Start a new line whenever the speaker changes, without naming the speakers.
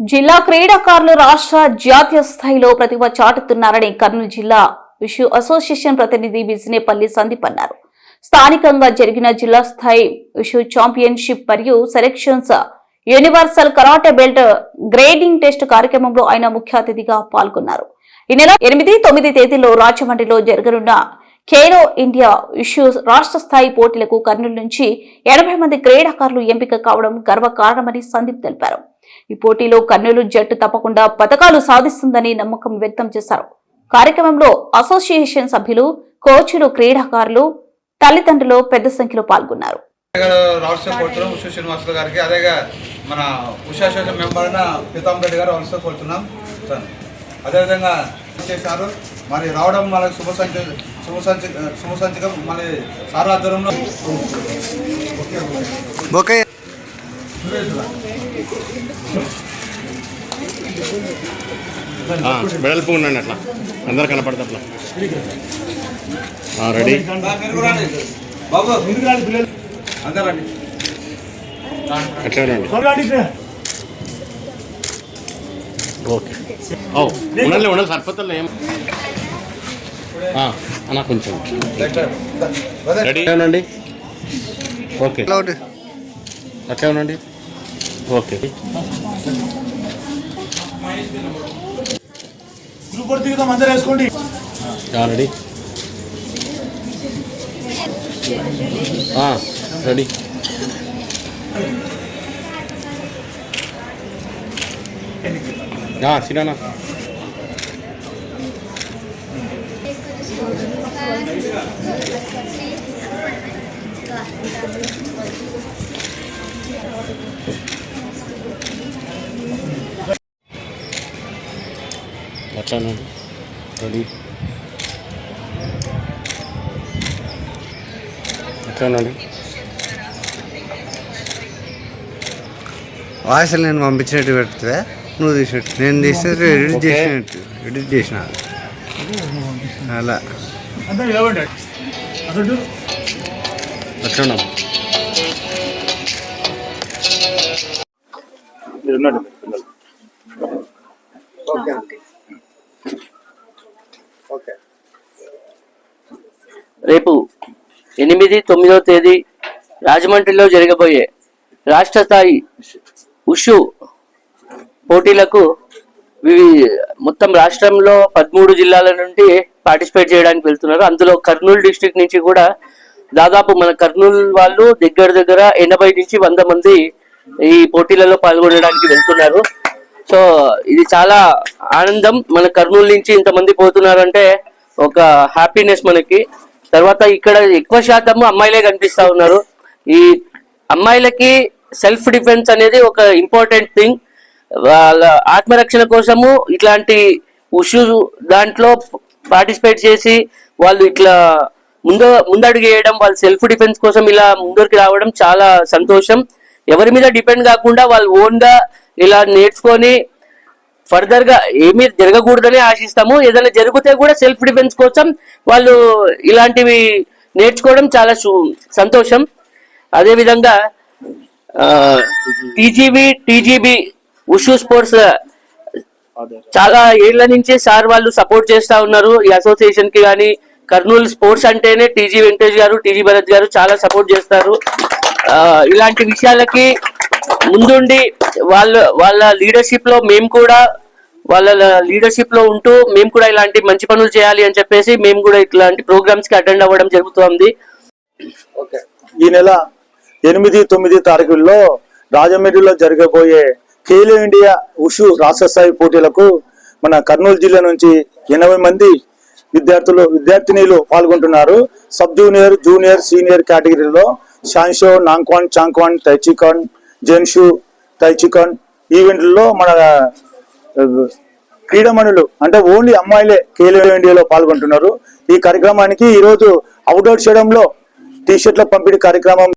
జిల్లా క్రీడాకారులు రాష్ట్ర జాతీయ స్థాయిలో ప్రతిభ చాటుతున్నారని కర్నూలు జిల్లా విషు అసోసియేషన్ ప్రతినిధి బిజినేపల్లి సందీప్ అన్నారు. స్థానికంగా జరిగిన జిల్లా స్థాయి విషు ఛాంపియన్షిప్ మరియు selections universal karate belt grading test కార్యక్రమంలో ఆయన ముఖ్య అతిథిగా పాల్గొన్నారు. ఈ నెల ఎనిమిది తొమ్మిది తేదీలో రాజమండ్రిలో జరగనున్న ఖేలో ఇండియా ఇష్యూ రాష్ట్ర స్థాయి పోటీలకు కర్నూలు నుంచి ఎనభై మంది క్రీడాకారులు ఎంపిక కావడం గర్వకారణమని సందీప్ తెలిపారు. ఈ పోటీలో కర్నూలు జట్టు తప్పకుండా పథకాలు సాధిస్తుందని నమ్మకం వ్యక్తం చేశారు. కార్యక్రమంలో అసోసియేషన్ సభ్యులు కోచ్లు క్రీడాకారులు తల్లిదండ్రులు పెద్ద సంఖ్యలో పాల్గొన్నారు.
గారు రాష్ట్ర కోరుతున్నాం ఉషా శ్రీనివాసులు గారికి అదేగా మన ఉషా అసోసియేషన్ మెంబర్ అయిన పీతాంబ రెడ్డి గారు ఆల్సో కోరుతున్నాం. సార్. అదేవిధంగా చేశారు. మరి రావడం మనకి శుభ సంచి శుభ సంచి శుభ సంచికం మన సార్ ఆధ్వర్యంలో.
వెడల్పు ఉండండి అట్లా. అందరు కనపడతా అట్లా. రెడీ. అట్లా ఓకే. ఓ ఉండాలి ఉండాలి సరిపోతుంది ఏం. ఆ, అన్న కొంచెం. రెడీ ఉండండి. ఓకే. అట్లే ఉండండి. ఓకే.
గ్రూప్ దిగుదాం అందరూ వేసుకోండి
ఆ, రెడీ. ఆ, రెడీ ఆ, సినానా అట్లానే రెడీ అట్లానండి
వాయిస్ నేను పంపించినట్టు పెడుతుందా నువ్వు తీసినట్టు నేను తీసినట్టు ఎడిట్
ఓకే.
చేసినట్టు ఎడిట్ చేసిన అలా
అందరూ నిలవండి అటు
రేపు ఎనిమిది తొమ్మిదవ తేదీ రాజమండ్రిలో జరగబోయే రాష్ట్ర స్థాయి ఉషు పోటీలకు వివి- మొత్తం రాష్ట్రంలో పదమూడు జిల్లాల నుండి పార్టిసిపేట్ చేయడానికి వెళ్తున్నారు. అందులో కర్నూలు డిస్ట్రిక్ట్ నుంచి కూడా దాదాపు మన కర్నూలు వాళ్ళు దగ్గర దగ్గర ఎనభై నుంచి వంద మంది ఈ పోటీలలో పాల్గొనడానికి వెళ్తున్నారు. సో ఇది చాలా ఆనందం. మన కర్నూలు నుంచి ఇంతమంది పోతున్నారంటే ఒక హ్యాపీనెస్ మనకి. తర్వాత ఇక్కడ ఎక్కువ శాతం అమ్మాయిలే కనిపిస్తా ఉన్నారు. ఈ అమ్మాయిలకి సెల్ఫ్ డిఫెన్స్ అనేది ఒక ఇంపార్టెంట్ థింగ్ వాళ్ళ ఆత్మరక్షణ కోసము ఇట్లాంటి ఉషు దాంట్లో పార్టిసిపేట్ చేసి వాళ్ళు ఇట్లా ముందు ముందడుగు వేయడం వాళ్ళ సెల్ఫ్ డిఫెన్స్ కోసం ఇలా ముందరికి రావడం చాలా సంతోషం. ఎవరి మీద డిపెండ్ కాకుండా వాళ్ళు ఓన్గా ఇలా నేర్చుకొని ఫర్దర్గా ఏమీ జరగకూడదని ఆశిస్తాము. ఏదైనా జరిగితే కూడా సెల్ఫ్ డిఫెన్స్ కోసం వాళ్ళు ఇలాంటివి నేర్చుకోవడం చాలా సంతోషం. అదే విధంగా టీజీబీ టీజీబీ ఉషు స్పోర్ట్స్ చాలా ఏళ్ళ నుంచి సార్ వాళ్ళు సపోర్ట్ చేస్తా ఉన్నారు. ఈ అసోసియేషన్కి కానీ కర్నూలు స్పోర్ట్స్ అంటేనే టీజీ వెంకటేష్ గారు టీజీ భరత్ గారు చాలా సపోర్ట్ చేస్తారు. ఇలాంటి విషయాలకి ముందుండి వాళ్ళ వాళ్ళ లీడర్షిప్లో మేము కూడా వాళ్ళ లీడర్షిప్లో ఉంటూ మేము కూడా ఇలాంటి మంచి పనులు చేయాలి అని చెప్పేసి మేము కూడా ఇట్లాంటి ప్రోగ్రామ్స్కి అటెండ్ అవ్వడం జరుగుతోంది.
ఈ నెల ఎనిమిది తొమ్మిది తారీఖుల్లో రాజమండ్రిలో జరగబోయే ఖేలో ఇండియా ఉషు రాష్ట్ర స్థాయి పోటీలకు మన కర్నూలు జిల్లా నుంచి ఎనభై మంది విద్యార్థులు విద్యార్థినీలు పాల్గొంటున్నారు. సబ్ జూనియర్ జూనియర్ సీనియర్ కేటగిరీలో షాన్షో నాంగ్వాన్ చాంగ్వాన్ టైచికాన్ జెన్షు చికెన్ ఈవెంట్లలో మన క్రీడమణులు క్రీడామణులు అంటే ఓన్లీ అమ్మాయిలే కేలో ఇండియాలో పాల్గొంటున్నారు. ఈ కార్యక్రమానికి ఈరోజు అవుట్డోర్ చేయడంలో టీ షర్ట్ల పంపిణీ కార్యక్రమం